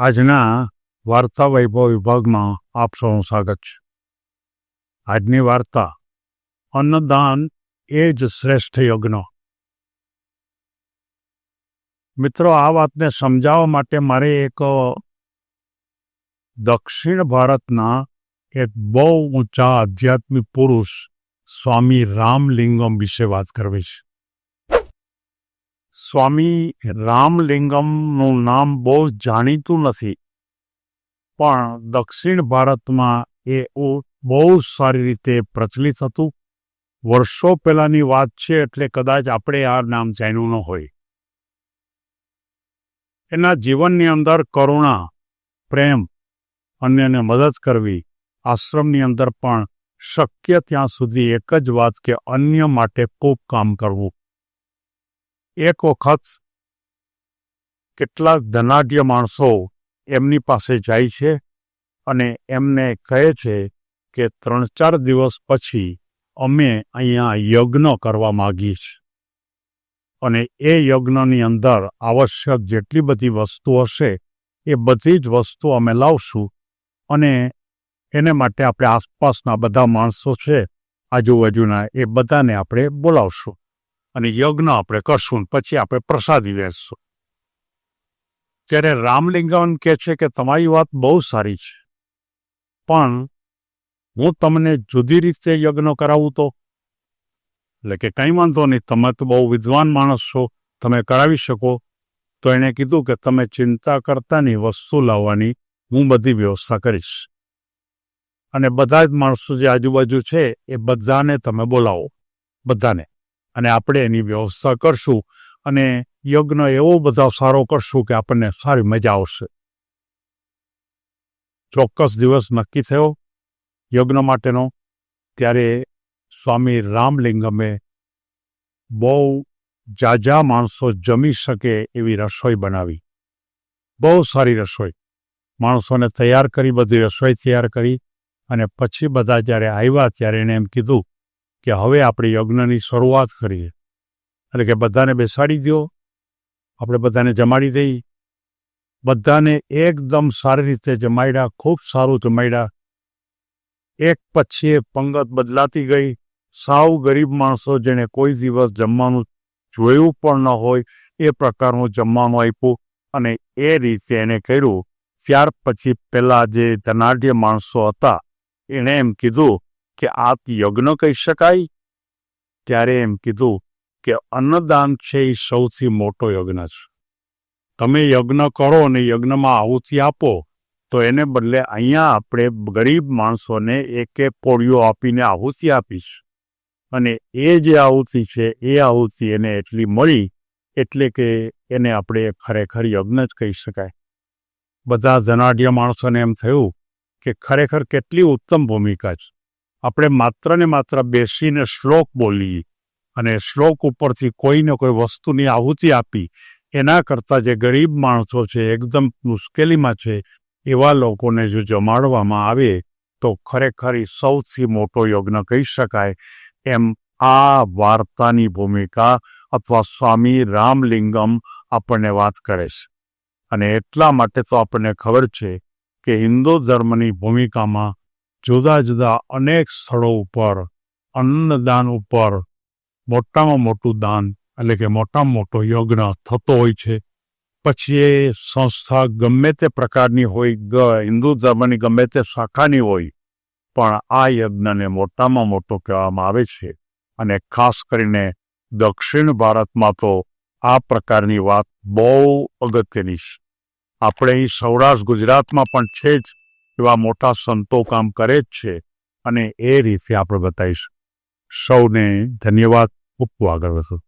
આજના વાર્તા વૈભવ વિભાગમાં આપ સૌનું સ્વાગત છે. આજની વાર્તા, અન્નદાન એ જ શ્રેષ્ઠ યજ્ઞ. મિત્રો, આ વાતને સમજાવવા માટે મારે એક દક્ષિણ ભારતના એક બહુ ઊંચા આધ્યાત્મિક પુરુષ સ્વામી રામલિંગમ વિશે વાત કરવી છે. સ્વામી રામલિંગમનું નામ બહુ જાણીતું નથી. પણ દક્ષિણ ભારતમાં એ બહુ સારી રીતે પ્રચલિત હતું. વર્ષો પહેલાંની વાત છે એટલે કદાચ આપણે આ નામ જાણ્યું ન હોય. એના જીવનની અંદર કરુણા, પ્રેમ અન્યને મદદ કરવી, આશ્રમની અંદર પણ શક્ય ત્યાં સુધી એક જ વાત કે અન્ય માટે ખૂબ કામ કરવું. એક વખત કેટલાક ધનાઢ્ય માણસો એમની પાસે જાય છે અને એમને કહે છે કે ત્રણ ચાર દિવસ પછી અમે અહીંયા યજ્ઞ કરવા માગીએ છીએ. અને એ યજ્ઞની અંદર આવશ્યક જેટલી બધી વસ્તુ હશે એ બધી જ વસ્તુ અમે લાવશું અને એને માટે આપણે આસપાસના બધા માણસો છે, આજુબાજુના એ બધાને આપણે બોલાવશું. અને યજ્ઞ આપણે કરશું પછી આપણે પ્રસાદી વહેંચશું ત્યારે રામલિંગન કહે છે કે તમારી વાત બહુ સારી છે. પણ હું તમને જુદી રીતે યજ્ઞ કરાવું તો? એટલે કે કંઈ વાંધો નહીં, તમે તો બહુ વિદ્વાન માણસ છો, તમે કરાવી શકો. તો એણે કીધું કે તમે ચિંતા કરતાની વસ્તુ લાવવાની હું બધી વ્યવસ્થા કરીશ. અને બધા જ માણસો જે આજુબાજુ છે એ બધાને તમે બોલાવો. બધાને. અને આપણે એની વ્યવસ્થા કરશું અને યજ્ઞ એવો બધા સારો કરશું કે આપણને સારી મજા આવશે. ચોક્કસ દિવસ નક્કી થયો યજ્ઞ માટેનો, ત્યારે સ્વામી રામલિંગમે બહુ જાજા માણસો જમી શકે એવી રસોઈ બનાવી. બહુ સારી રસોઈ. માણસોને તૈયાર કરી, બધી રસોઈ તૈયાર કરી અને પછી બધા જ્યારે આવ્યા ત્યારે એણે એમ કીધું કે હવે આપણે યજ્ઞની શરૂઆત કરીએ. એટલે કે બધાને બેસાડી દો આપણે બધાને જમાડી દઈ બધાને એકદમ સારી રીતે જમાડ્યા ખૂબ સારું જમાડ્યા એક પછી એ પંગત બદલાતી ગઈ. સાવ ગરીબ માણસો જેણે કોઈ દિવસ જમવાનું જોયું પણ ન હોય, એ પ્રકારનું જમવાનું આપ્યું અને એ રીતે એણે કર્યું. ત્યાર પછી પહેલાં જે ધનાઢ્ય માણસો હતા, એણે એમ કીધું કે આ યજ્ઞ કહી શકાય? ત્યારે એમ કીધું કે અન્નદાન છે એ સૌથી મોટો યજ્ઞ છે. તમે યજ્ઞ કરો અને યજ્ઞમાં આહુતિ આપો, તો એને બદલે અહીંયા આપણે ગરીબ માણસોને એક એક કોળીઓ આપીને આહુતિ આપીશ. અને એ જે આહુતિ છે, એ આહુતિ એને એટલી મળી, એટલે કે એને આપણે ખરેખર યજ્ઞ જ કહી શકાય. બધા ધનાઢ્ય માણસોને એમ થયું કે ખરેખર કેટલી ઉત્તમ ભૂમિકા છે. આપણે માત્ર ને માત્ર બેસીને શ્લોક બોલીએ અને શ્લોક ઉપરથી કોઈને કોઈ વસ્તુની આહુતિ આપી, એના કરતાં જે ગરીબ માણસો છે, એકદમ મુશ્કેલીમાં છે, એવા લોકોને જો જમાડવામાં આવે, તો ખરેખર સૌથી મોટો યજ્ઞ કહી શકાય. એમ આ વાર્તાની ભૂમિકા અથવા સ્વામી રામલિંગમ આપણને વાત કરે છે. અને એટલા માટે તો આપણને ખબર છે કે હિન્દુ ધર્મની ભૂમિકામાં જુદા જુદા અનેક સ્થળો ઉપર, અન્નદાન ઉપર મોટામાં મોટું દાન, એટલે કે મોટામાં મોટો યજ્ઞ થતો હોય છે. પછી એ સંસ્થા ગમે તે પ્રકારની હોય હિન્દુ ધર્મની ગમે તે શાખાની હોય, પણ આ યજ્ઞને મોટામાં મોટો કહેવામાં આવે છે. અને ખાસ કરીને દક્ષિણ ભારતમાં તો આ પ્રકારની વાત બહુ અગત્યની છે. આપણે અહીં સૌરાષ્ટ્ર, ગુજરાતમાં પણ છે જ. એવા મોટા સંતો કામ કરે જ છે અને એ રીતે આપણે બતાવીશું. સૌને ધન્યવાદ. ખૂબ આગળ વધો.